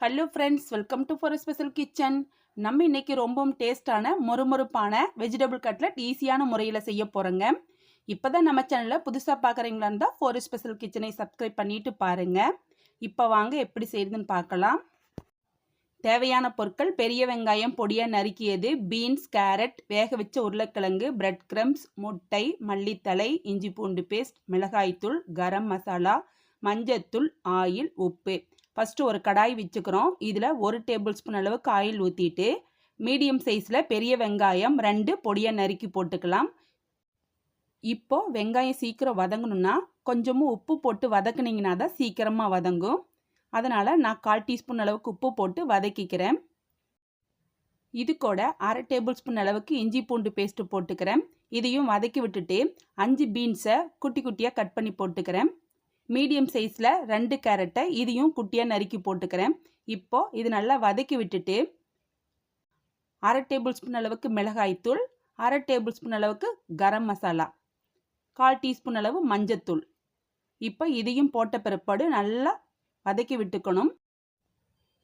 Hello friends welcome to for special kitchen நம்ம இன்றைக்கி ரொம்பவும் டேஸ்டான மொறுமொறுப்பான வெஜிடபிள் கட்லட் ஈஸியான முறையில் செய்ய போகிறோங்க இப்போ தான் நம்ம சேனலில் புதுசாக பார்க்குறீங்களா இருந்தால் ஃபோர் ஸ்பெஷல் கிச்சனை சப்ஸ்கிரைப் பண்ணிட்டு பாருங்கள் இப்போ வாங்க எப்படி செய்யுதுன்னு பார்க்கலாம். தேவையான பொருட்கள் பெரிய வெங்காயம் பொடியாக நறுக்கியது பீன்ஸ் கேரட் வேக வச்ச உருளைக்கிழங்கு பிரெட் கிரம்ஸ் முட்டை மல்லித்தலை இஞ்சி பூண்டு பேஸ்ட் மிளகாய்த்தூள் கரம் மசாலா மஞ்சத்தூள் ஆயில் உப்பு. ஃபஸ்ட்டு ஒரு கடாய் வச்சுக்கிறோம் இதில் ஒரு டேபிள் ஸ்பூன் அளவுக்கு ஆயில் ஊற்றிட்டு மீடியம் சைஸில் பெரிய வெங்காயம் ரெண்டு பொடியாக நறுக்கி போட்டுக்கலாம். இப்போது வெங்காயம் சீக்கிரம் வதங்கணும்னா கொஞ்சமும் உப்பு போட்டு வதக்குனிங்கன்னா தான் சீக்கிரமாக வதங்கும். அதனால் நான் கால் டீஸ்பூன் அளவுக்கு உப்பு போட்டு வதக்கிக்கிறேன். இது கூட அரை டேபிள் ஸ்பூன் அளவுக்கு இஞ்சி பூண்டு பேஸ்ட்டு போட்டுக்கிறேன். இதையும் வதக்கி விட்டுட்டு அஞ்சு பீன்ஸை குட்டி குட்டியாக கட் பண்ணி போட்டுக்கிறேன். மீடியம் சைஸில் ரெண்டு கேரட்டை இதையும் குட்டியாக நறுக்கி போட்டுக்கிறேன். இப்போது இது நல்லா வதக்கி விட்டுட்டு அரை டேபிள் ஸ்பூன் அளவுக்கு மிளகாய்த்தூள் அரை டேபிள் ஸ்பூன் அளவுக்கு கரம் மசாலா கால் டீஸ்பூன் அளவு மஞ்சத்தூள் இப்போ இதையும் போட்ட பிற்பாடு நல்லா வதக்கி விட்டுக்கணும்.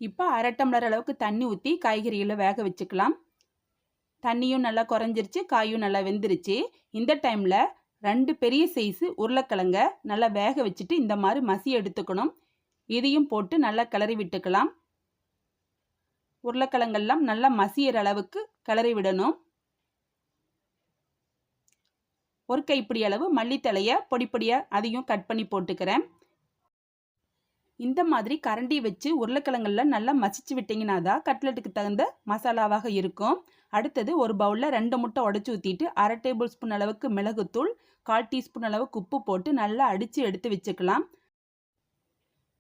இப்போ அரை டம்ளர் அளவுக்கு தண்ணி ஊற்றி காய்கறிகளை வேக வச்சுக்கலாம். தண்ணியும் நல்லா குறைஞ்சிருச்சு காயும் நல்லா வெந்துருச்சு. இந்த டைமில் ரெண்டு பெரிய சைஸு உருளைக்கிழங்க நல்லா வேக வச்சுட்டு இந்த மாதிரி மசி எடுத்துக்கணும். இதையும் போட்டு நல்லா கிளறி விட்டுக்கலாம். உருளைக்கிழங்கெல்லாம் நல்லா மசியிற அளவுக்கு கிளறி விடணும். ஒரு கைப்பிடி அளவு மல்லித்தலையை பொடி பொடியாக அதையும் கட் பண்ணி போட்டுக்கிறேன். இந்த மாதிரி கரண்டி வச்சு உருளைக்கிழங்குல நல்லா மசிச்சு விட்டிங்கன்னா தான் கட்லெட்டுக்கு தகுந்த மசாலாவாக இருக்கும். அடுத்தது ஒரு பவுலில் ரெண்டு முட்டை உடச்சி ஊற்றிட்டு அரை டேபிள் ஸ்பூன் அளவுக்கு மிளகுத்தூள் கால் டீஸ்பூன் அளவுக்கு உப்பு போட்டு நல்லா அடித்து எடுத்து வச்சுக்கலாம்.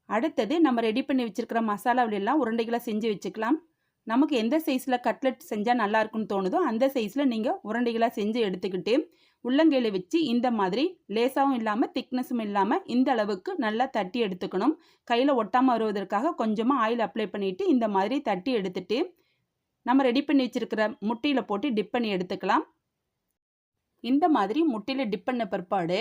அடுத்தது நம்ம ரெடி பண்ணி வச்சுருக்கிற மசாலாவிலெல்லாம் உருண்டைகளை செஞ்சு வச்சுக்கலாம். நமக்கு எந்த சைஸில் கட்லெட் செஞ்சால் நல்லாயிருக்குன்னு தோணுதோ அந்த சைஸில் நீங்கள் உருண்டைகளாக செஞ்சு எடுத்துக்கிட்டு உள்ளங்கையில் வச்சு இந்த மாதிரி லேசாகவும் இல்லாமல் திக்னஸும் இல்லாமல் இந்த அளவுக்கு நல்லா தட்டி எடுத்துக்கணும். கையில் ஒட்டாமல் வருவதற்காக கொஞ்சமாக ஆயில் அப்ளை பண்ணிவிட்டு இந்த மாதிரி தட்டி எடுத்துட்டு நம்ம ரெடி பண்ணி வச்சுருக்கிற முட்டையில் போட்டு டிப் பண்ணி எடுத்துக்கலாம். இந்த மாதிரி முட்டையில் டிப் பண்ண பிற்பாடு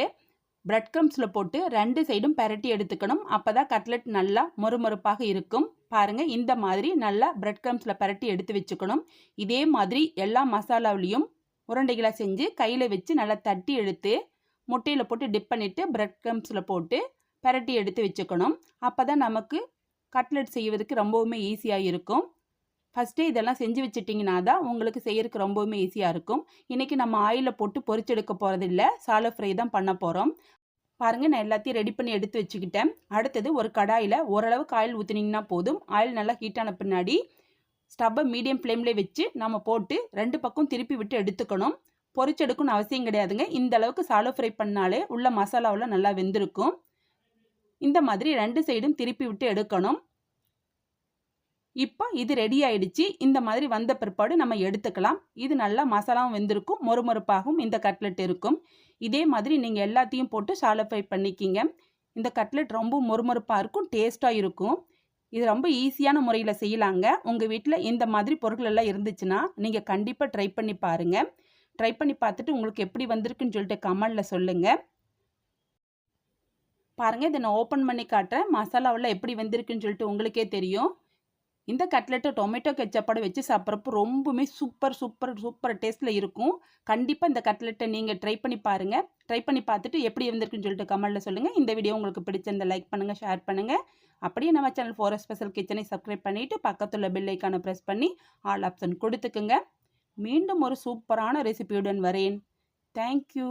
பிரெட் க்ரம்ஸில் போட்டு ரெண்டு சைடும் பரட்டி எடுத்துக்கணும். அப்போ தான் கட்லெட் நல்லா மொறுமொறுப்பாக இருக்கும். பாருங்கள் இந்த மாதிரி நல்லா பிரெட் க்ரம்ஸில் பரட்டி எடுத்து வச்சுக்கணும். இதே மாதிரி எல்லா மசாலாவிலையும் உருண்டைகளாக செஞ்சு கையில் வச்சு நல்லா தட்டி எடுத்து முட்டையில் போட்டு டிப் பண்ணிவிட்டு பிரெட் க்ரம்ஸில் போட்டு பரட்டி எடுத்து வச்சுக்கணும். அப்போ தான் நமக்கு கட்லெட் செய்வதற்கு ரொம்பவுமே ஈஸியாக இருக்கும். ஃபஸ்ட்டே இதெல்லாம் செஞ்சு வச்சுட்டிங்கன்னா தான் உங்களுக்கு செய்யறதுக்கு ரொம்பவுமே ஈஸியாக இருக்கும். இன்றைக்கி நம்ம ஆயிலில் போட்டு பொறிச்செடுக்க போகிறதில்ல சாலோ ஃப்ரை தான் பண்ண போகிறோம் பாருங்கள் நான் எல்லாத்தையும் ரெடி பண்ணி எடுத்து வச்சுக்கிட்டேன். அடுத்தது ஒரு கடாயில் ஓரளவுக்கு ஆயில் ஊற்றினீங்கன்னா போதும். ஆயில் நல்லா ஹீட்டான பின்னாடி ஸ்டவ்வை மீடியம் ஃப்ளேமில் வச்சு நம்ம போட்டு ரெண்டு பக்கம் திருப்பி விட்டு எடுத்துக்கணும். பொறிச்செடுக்கணும்னு அவசியம் கிடையாதுங்க. இந்த அளவுக்கு சாலோ ஃப்ரை பண்ணாலே உள்ள மசாலாவில் நல்லா வெந்திருக்கும். இந்த மாதிரி ரெண்டு சைடும் திருப்பி விட்டு எடுக்கணும். இப்போ இது ரெடி ஆயிடுச்சு. இந்த மாதிரி வந்த பிற்பாடு நம்ம எடுத்துக்கலாம். இது நல்லா மசாலாவும் வெந்திருக்கும். மொறுமொறுப்பாகவும் இந்த கட்லெட் இருக்கும். இதே மாதிரி நீங்கள் எல்லாத்தையும் போட்டு சாலோ ஃப்ரை பண்ணிக்கிங்க. இந்த கட்லெட் ரொம்ப மொறுமொறுப்பாக இருக்கும். டேஸ்ட்டாக இருக்கும். இது ரொம்ப ஈஸியான முறையில் செய்யலாங்க. உங்கள் வீட்டில் இந்த மாதிரி பொருட்கள் எல்லாம் இருந்துச்சுன்னா நீங்கள் கண்டிப்பாக ட்ரை பண்ணி பாருங்கள் ட்ரை பண்ணி பார்த்துட்டு உங்களுக்கு எப்படி வந்திருக்குன்னு சொல்லிட்டு கமெண்டில் சொல்லுங்கள் பாருங்கள் இதை நான் ஓப்பன் பண்ணி காட்டுறேன். மசாலாவெல்லாம் எப்படி வந்திருக்குன்னு சொல்லிட்டு உங்களுக்கே தெரியும். இந்த கட்லெட்டை டொமேட்டோ கெச்சப்போட வச்சு சாப்பிட்றப்போ ரொம்பவுமே சூப்பர் சூப்பர் சூப்பர் டேஸ்ட்டில் இருக்கும். கண்டிப்பாக இந்த கட்லெட்டை நீங்கள் ட்ரை பண்ணி பாருங்கள் ட்ரை பண்ணி பார்த்துட்டு எப்படி வந்திருக்குன்னு சொல்லிட்டு கமெண்ட்டில் சொல்லுங்கள் இந்த வீடியோ உங்களுக்கு பிடிச்சிருந்த லைக் பண்ணுங்கள் ஷேர் பண்ணுங்கள் அப்படியே நம்ம சேனல் ஃபோர் ஸ்பெஷல் கிச்சனை சப்ஸ்கிரைப் பண்ணிவிட்டு பக்கத்தில் பில்லைக்கான ப்ரெஸ் பண்ணி ஆல் ஆப்ஷன் கொடுத்துக்குங்க. மீண்டும் ஒரு சூப்பரான ரெசிபியுடன் வரேன். தேங்க்யூ